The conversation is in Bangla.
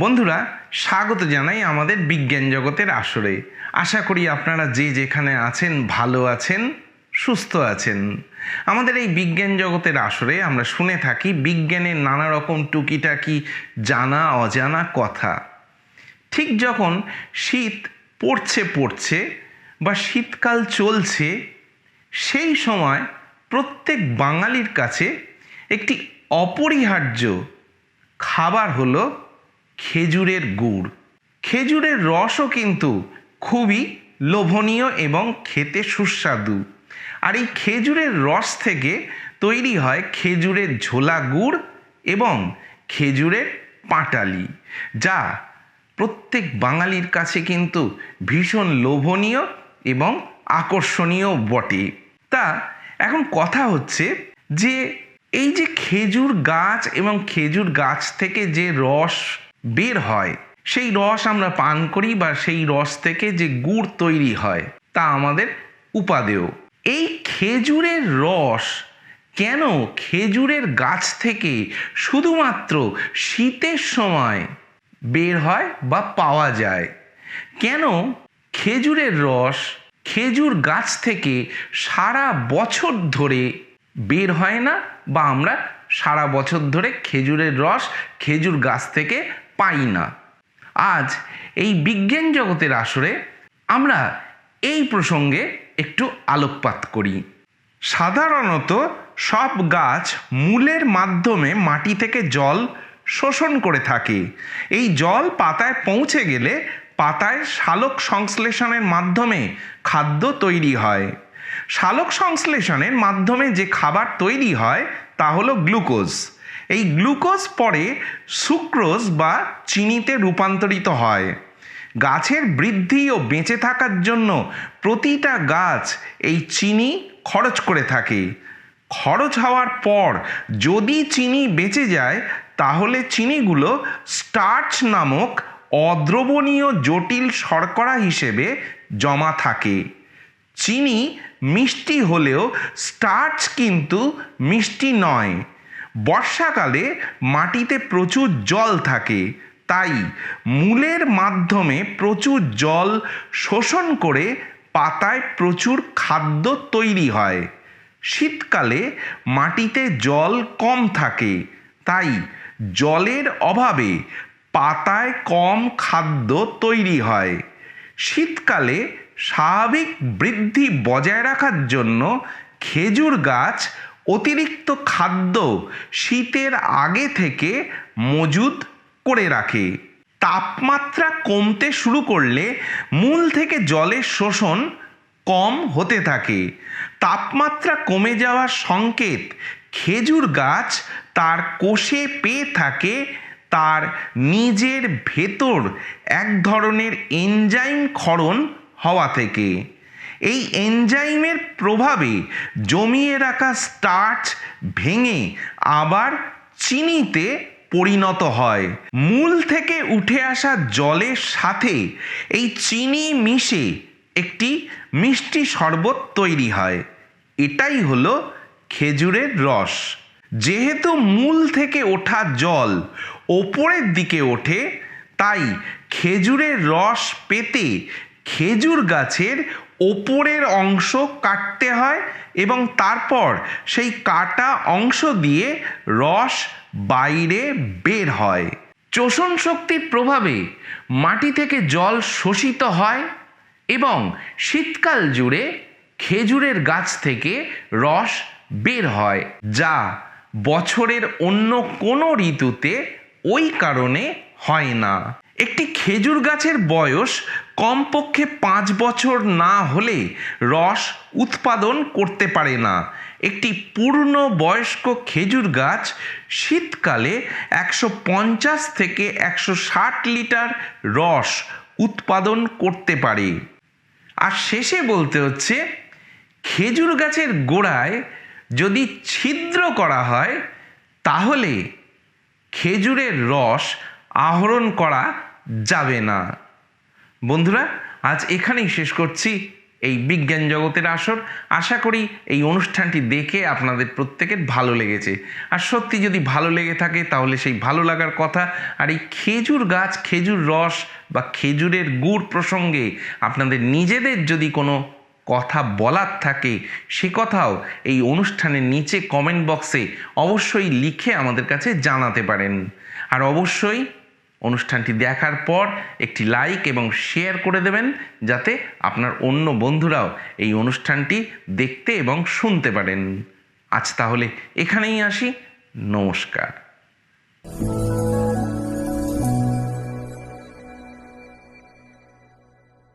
বন্ধুরা, স্বাগত জানাই আমাদের বিজ্ঞান জগতের আসরে। আশা করি আপনারা যে যেখানে আছেন, ভালো আছেন, সুস্থ আছেন। আমাদের এই বিজ্ঞান জগতের আসরে আমরা শুনে থাকি বিজ্ঞানের নানা রকম টুকিটাকি জানা, অজানা কথা। ঠিক যখন শীত পড়ছে পড়ছে বা শীতকাল চলছে, সেই সময় প্রত্যেক বাঙালির কাছে একটি অপরিহার্য খাবার হলো খেজুরের গুড়। খেজুরের রসও কিন্তু খুবই লোভনীয় এবং খেতে সুস্বাদু। আর এই খেজুরের রস থেকে তৈরি হয় খেজুরের ঝোলা গুড় এবং খেজুরের পাটালি, যা প্রত্যেক বাঙালির কাছে কিন্তু ভীষণ লোভনীয় এবং আকর্ষণীয় বটে। তা এখন কথা হচ্ছে যে, এই যে খেজুর গাছ এবং খেজুর গাছ থেকে যে রস বের হয়। সেই রস আমরা পান করি বা সেই রস থেকে যে গুড় তৈরি হয়, তা আমাদের উপাদেয়। এই খেজুরের রস কেন খেজুরের গাছ থেকে শুধুমাত্র শীতের সময় বের হয় বা পাওয়া যায়? কেন খেজুরের রস খেজুর গাছ থেকে সারা বছর ধরে বের হয় না বা আমরা সারা বছর ধরে খেজুরের রস খেজুর গাছ থেকে পাই না। আজ এই বিজ্ঞান জগতের আসরে আমরা এই প্রসঙ্গে একটু আলোকপাত করি। সাধারণত সব গাছ মূলের মাধ্যমে মাটি থেকে জল শোষণ করে থাকে। এই জল পাতায় পৌঁছে গেলে পাতায় শালক সংশ্লেষণের মাধ্যমে খাদ্য তৈরি হয়। শালক সংশ্লেষণের মাধ্যমে যে খাবার তৈরি হয় তা হলো গ্লুকোজ। এই গ্লুকোজ পরে সুক্রোজ বা চিনিতে রূপান্তরিত হয়। গাছের বৃদ্ধি ও বেঁচে থাকার জন্য প্রতিটা গাছ এই চিনি খরচ করে থাকে। খরচ হওয়ার পর যদি চিনি বেঁচে যায়, তাহলে চিনিগুলো স্টার্চ নামক অদ্রবণীয় জটিল শর্করা হিসেবে জমা থাকে। চিনি মিষ্টি হলেও স্টার্চ কিন্তু মিষ্টি নয়। বর্ষাকালে মাটিতে প্রচুর জল থাকে, তাই মূলের মাধ্যমে প্রচুর জল শোষণ করে পাতায় প্রচুর খাদ্য তৈরি হয়। শীতকালে মাটিতে জল কম থাকে, তাই জলের অভাবে পাতায় কম খাদ্য তৈরি হয়। শীতকালে স্বাভাবিক বৃদ্ধি বজায় রাখার জন্য খেজুর গাছ অতিরিক্ত খাদ্য শীতের আগে থেকে মজুদ করে রাখে। তাপমাত্রা কমতে শুরু করলে মূল থেকে জলের শোষণ কম হতে থাকে। তাপমাত্রা কমে যাওয়ার সংকেত খেজুর গাছ তার কোষে পেয়ে থাকে, তার নিজের ভেতর এক ধরনের এনজাইম ক্ষরণ হওয়া থেকে। এই এনজাইমের প্রভাবে জমিয়ে রাখা স্টার্চ ভেঙে আবার চিনিতে পরিণত হয়। মূল থেকে উঠে আসা জলের সাথে এই চিনি মিশে একটি মিষ্টি শরবত তৈরি হয়। এটাই হলো খেজুরের রস। যেহেতু মূল থেকে ওঠা জল ওপরের দিকে ওঠে, তাই খেজুরের রস পেতে খেজুর গাছের ওপরের অংশ কাটতে হয় এবং তারপর সেই কাটা অংশ দিয়ে রস বাইরে বের হয়। চোষণ শক্তির প্রভাবে মাটি থেকে জল শোষিত হয় এবং শীতকাল জুড়ে খেজুরের গাছ থেকে রস বের হয়, যা বছরের অন্য কোনো ঋতুতে ওই কারণে হয় না। একটি খেজুর গাছের বয়স কমপক্ষে পাঁচ বছর না হলে রস উৎপাদন করতে পারে না। একটি পূর্ণ বয়স্ক খেজুর গাছ শীতকালে একশো পঞ্চাশ থেকে একশো ষাট লিটার রস উৎপাদন করতে পারে। আর শেষে বলতে হচ্ছে, খেজুর গাছের গোড়ায় যদি ছিদ্র করা হয়, তাহলে খেজুরের রস আহরণ করা যাবে না। বন্ধুরা, আজ এখানেই শেষ করছি এই বিজ্ঞান জগতের আসর। আশা করি এই অনুষ্ঠানটি দেখে আপনাদের প্রত্যেকের ভালো লেগেছে। আর সত্যি যদি ভালো লেগে থাকে, তাহলে সেই ভালো লাগার কথা আর এই খেজুর গাছ, খেজুর রস বা খেজুরের গুড় প্রসঙ্গে আপনাদের নিজেদের যদি কোনো কথা বলার থাকে, সে কথাও এই অনুষ্ঠানের নিচে কমেন্ট বক্সে অবশ্যই লিখে আমাদের কাছে জানাতে পারেন। আর অবশ্যই অনুষ্ঠানটি দেখার পর একটি লাইক এবং শেয়ার করে দেবেন যাতে আপনার অন্য বন্ধুরাও এই অনুষ্ঠানটি দেখতে এবং শুনতে পারেন। আজ তাহলে এখানেই আসি। নমস্কার।